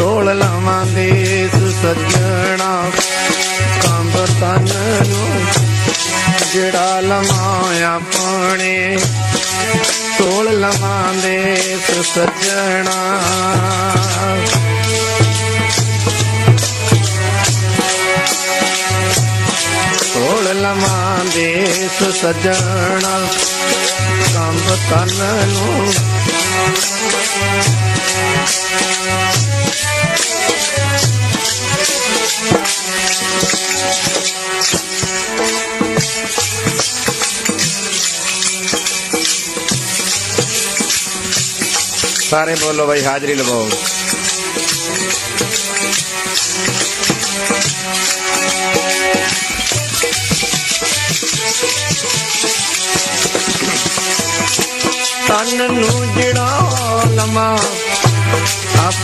ਤੋਲ ਲਵਾਂ ਦੇਸ ਸੱਜਣਾ ਕੰਬ ਤਨ ਨੂੰ ਜਿਹੜਾ ਲਵਾਂ ਆਪਣੇ। ਤੋਲ ਲਵਾਂ ਦੇਸ ਸੱਜਣਾ ਤੋਲ ਲਵਾਂ ਦੇਸ ਸੱਜਣਾ ਕੰਬ ਤਨ ਨੂੰ सारे बोलो भाई हाजिरी लगाओ તનનું જડાલમાં આપ